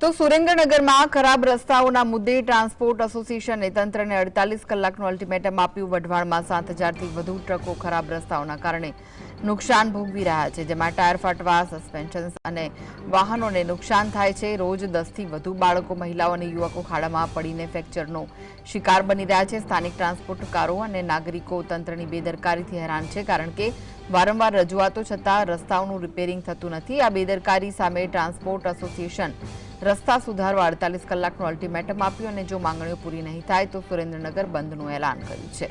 તો સુરેન્દ્રનગરમાં ખરાબ રસ્તાઓના મુદ્દે ટ્રાન્સપોર્ટ એસોસિએશને તંત્રને અડતાલીસ કલાકનું અલ્ટિમેટમ આપ્યું. વઢવાણમાં સાત હજારથી વધુ ટ્રકો ખરાબ રસ્તાઓના કારણે નુકસાન ભોગવી રહ્યા છે, જેમાં ટાયર ફાટવા સસ્પેન્શન અને વાહનોને નુકસાન થાય છે. રોજ દસથી વધુ બાળકો, મહિલાઓ અને યુવકો ખાડામાં પડીને ફ્રેક્ચરનો શિકાર બની રહ્યા છે. સ્થાનિક ટ્રાન્સપોર્ટકારો અને નાગરિકો તંત્રની બેદરકારીથી હેરાન છે, કારણ કે વારંવાર રજૂઆતો છતાં રસ્તાઓનું રિપેરિંગ થતું નથી. આ બેદરકારી સામે ટ્રાન્સપોર્ટ એસોસિએશન રસ્તા સુધારવા અડતાલીસ કલાકનું અલ્ટિમેટમ આપ્યું અને જો માંગણીઓ પૂરી નહીં થાય તો સુરેન્દ્રનગર બંધનું એલાન કર્યું છે.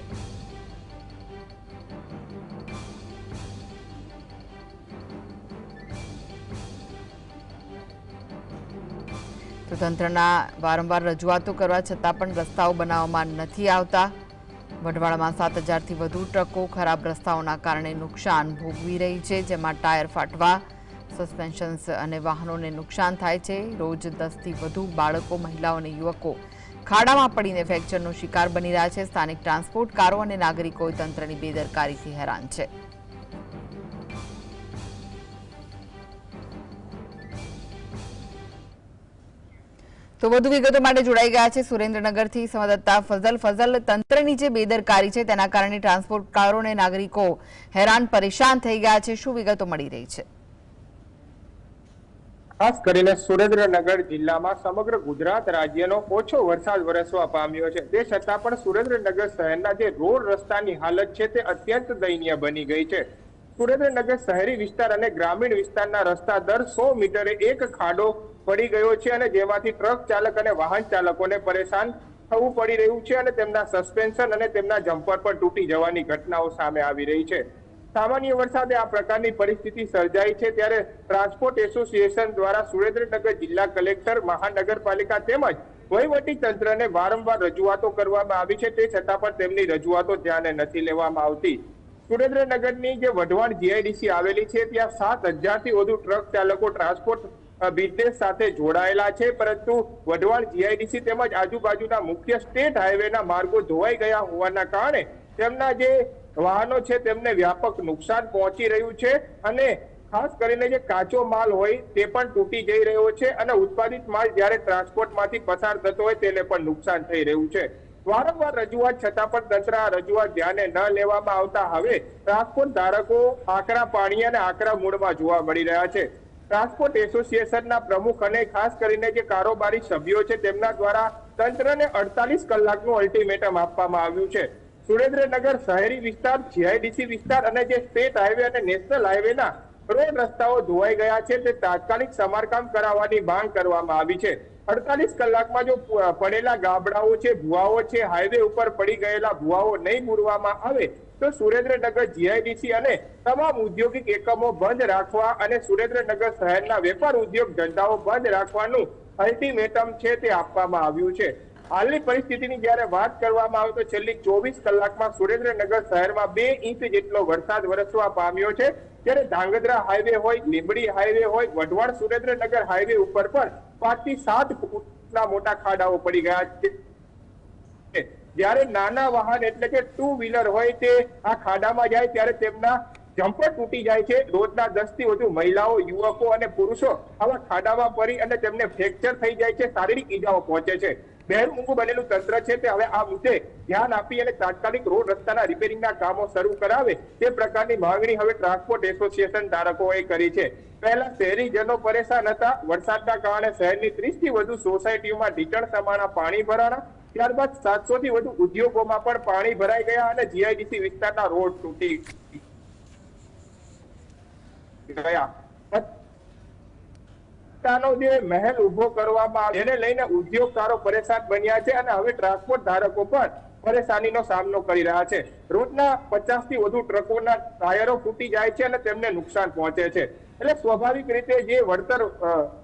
તો તંત્રના વારંવાર રજૂઆતો કરવા છતાં પણ રસ્તાઓ બનાવવામાં નથી આવતા. વઢવાડામાં સાત હજારથી વધુ ટ્રકો ખરાબ રસ્તાઓના કારણે નુકસાન ભોગવી રહી છે, જેમાં ટાયર ફાટવા સસ્પેન્શન્સ અને વાહનોને નુકસાન થાય છે. રોજ દસથી વધુ બાળકો, મહિલાઓ અને યુવકો ખાડામાં પડીને ફ્રેક્ચરનો શિકાર બની રહ્યા છે. સ્થાનિક ટ્રાન્સપોર્ટકારો અને નાગરિકો તંત્રની બેદરકારીથી હેરાન છે. તો વધુ વિગતો માટે જોડાઈ ગયા છે સુરેન્દ્રનગરથી સંવાદદાતા ફઝલ. ફઝલ, તંત્રની જે બેદરકારી છે તેના કારણે ટ્રાન્સપોર્ટકારો અને નાગરિકો હેરાન, પરેશાન થઈ ગયા છે. શું વિગતો મળી રહી છે? ખાસ કરીને સુરેન્દ્રનગર જિલ્લામાં સમગ્ર ગુજરાત રાજ્યનો ઓછો વરસાદ વરસવા પામ્યો છે. તે છતાં પણ સુરેન્દ્રનગર શહેરના જે રોડ રસ્તાની હાલત છે તે અત્યંત દયનીય બની ગઈ છે. સુરેન્દ્રનગર શહેરી વિસ્તાર અને ગ્રામીણ વિસ્તારના રસ્તા દર સો મીટરે એક ખાડો પડી ગયો છે અને જેમાંથી ટ્રક ચાલક અને વાહન ચાલકોને પરેશાન થવું પડી રહ્યું છે અને તેમના સસ્પેન્શન અને તેમના જમ્પર પર તૂટી જવાની ઘટનાઓ સામે આવી રહી છે. સામાન્ય વરસાદે આ પ્રકારની પરિસ્થિતિ સર્જાઈ છે ત્યારે ટ્રાન્સપોર્ટ એસોસિએશન દ્વારા સુરેન્દ્રનગર જિલ્લા કલેક્ટર, મહાનગરપાલિકા તેમજ વહીવટી તંત્રને વારંવાર રજૂઆતો કરવામાં આવી છે. તે છતાં પણ તેમની રજૂઆતો ધ્યાને નથી લેવામાં આવતી. સુરેન્દ્રનગરની જે વઢવાણ જીઆઈડીસી આવેલી છે, ત્યાં સાત હજારથી વધુ ટ્રક ચાલકો ટ્રાન્સપોર્ટ બિઝનેસ સાથે જોડાયેલા છે. પરંતુ વઢવાણ જીઆઈડીસી તેમજ આજુબાજુના મુખ્ય સ્ટેટ હાઈવેના માર્ગો ધોવાઈ ગયા હોવાના કારણે તેમના જે વાહનો છે તેમને વ્યાપક નુકસાન પહોંચી રહ્યું છે અને ખાસ કરીને જે કાચો માલ હોય તે પણ તૂટી જઈ રહ્યો છે અને ઉત્પાદિત માલ જ્યારે ટ્રાન્સપોર્ટમાંથી પસાર થતો હોય તેને પણ નુકસાન થઈ રહ્યું છે. વારંવાર રજૂઆત છતાં પણ તંત્ર રજૂઆત ધ્યાને ન લેવામાં આવતા હવે ટ્રાન્સપોર્ટ ધારકો આકરા પાણી અને આકરા મૂળમાં જોવા મળી રહ્યા છે. ટ્રાન્સપોર્ટ એસોસિએશનના પ્રમુખ અને ખાસ કરીને જે કારોબારી સભ્યો છે તેમના દ્વારા તંત્રને અડતાલીસ કલાકનું અલ્ટિમેટમ આપવામાં આવ્યું છે. સુરેન્દ્રનગર શહેરી વિસ્તાર, જીઆઈડીસી વિસ્તાર અને જે સ્ટેટ હાઈવે અને નેશનલ હાઈવેના રોડ રસ્તાઓ ધોવાઈ ગયા છે, તે તાત્કાલિક સમારકામ કરાવવાની માંગ કરવામાં આવી છે. અડતાલીસ કલાકમાં જો પડેલા ગાબડાઓ છે, ભુવાઓ છે, હાઈવે ઉપર પડી ગયેલા ભુવાઓ નહીં મૂરવામાં આવે, તો સુરેન્દ્રનગર જીઆઈડીસી અને તમામ ઔદ્યોગિક એકમો બંધ રાખવા અને સુરેન્દ્રનગર શહેરના વેપાર ઉદ્યોગ ધંધાઓ બંધ રાખવાનું અલ્ટિમેટમ છે, તે આપવામાં આવ્યું છે. હાલની પરિસ્થિતિની જ્યારે વાત કરવામાં આવે તો છેલ્લી ચોવીસ કલાકમાં સુરેન્દ્રનગર શહેરમાં બે ઇંચ જેટલો વરસાદ વરસવા પામ્યો છે. ત્યારે ધાંગધ્રા હાઈવે હોય, લીંબડી હાઈવે હોય, વઢવાણ સુરેન્દ્રનગર હાઈવે ઉપર પણ પાંચથી સાત ફૂટના મોટા ખાડાઓ પડી ગયા છે. જ્યારે નાના વાહન એટલે કે ટુ વ્હીલર હોય તે આ ખાડામાં જાય ત્યારે તેમના જમ્પર તૂટી જાય છે. રોજના દસથી વધુ મહિલાઓ, યુવકો અને પુરુષો આવા ખાડામાં પડી અને તેમને ફ્રેક્ચર થઈ જાય છે, શારીરિક ઈજાઓ પહોંચે છે. બહેરમૂંગું બનેલું તંત્ર છે તે હવે આ મુદ્દે ધ્યાન આપી અને તાત્કાલિક રોડ રસ્તાના રિપેરિંગના કામો શરૂ કરાવે તે પ્રકારની માંગણી હવે ટ્રાન્સપોર્ટ એસોસિએશન ધારકોએ કરી છે. પહેલા શહેરીજનો પરેશાન હતા. વરસાદના કારણે શહેરની ત્રીસથી વધુ સોસાયટીઓમાં ઢીચણ સમાના પાણી ભરાણા. ત્યારબાદ સાતસો થી વધુ ઉદ્યોગોમાં પણ પાણી ભરાઈ ગયા અને જીઆઈડીસી વિસ્તારના રોડ તૂટી ગયા. સત્તાનો જે મહેલ ઊભો કરવામાં એને લઈને ઉદ્યોગકારો પરેશાન બન્યા છે અને હવે ટ્રાન્સપોર્ટ ધારકો પણ પરેશાનીનો સામનો કરી રહ્યા છે. રોજના પચાસથી વધુ ટ્રકોના ટાયરો ફૂટી જાય છે અને તેમને નુકસાન પહોંચે છે. એટલે સ્વાભાવિક રીતે જે વળતર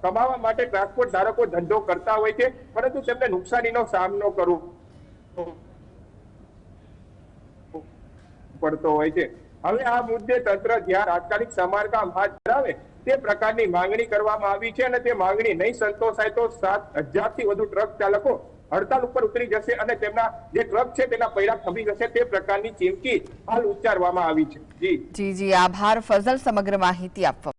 કમાવા માટે ટ્રાન્સપોર્ટ ધારકો ધંધો કરતા હોય છે, પરંતુ તેમને નુકસાનીનો સામનો કરવો પડતો હોય છે. હવે આ મુદ્દે તંત્ર જ્યાં તાત્કાલિક સમારકામ હાથ ધરાવે તે પ્રકારની માંગણી કરવામાં આવી છે અને તે માંગણી નહીં સંતોષાય તો સાત હજારથી વધુ ટ્રક ચાલકો હડતાલ ઉપર ઉતરી જશે અને તેમના જે ટ્રક છે તેના પૈડા ખબી જશે. તે પ્રકારની ચીમકી હાલ ઉચ્ચારવામાં આવી છે. જી. જી જી. આભાર. ફઝલ સમગ્ર માહિતી આપવા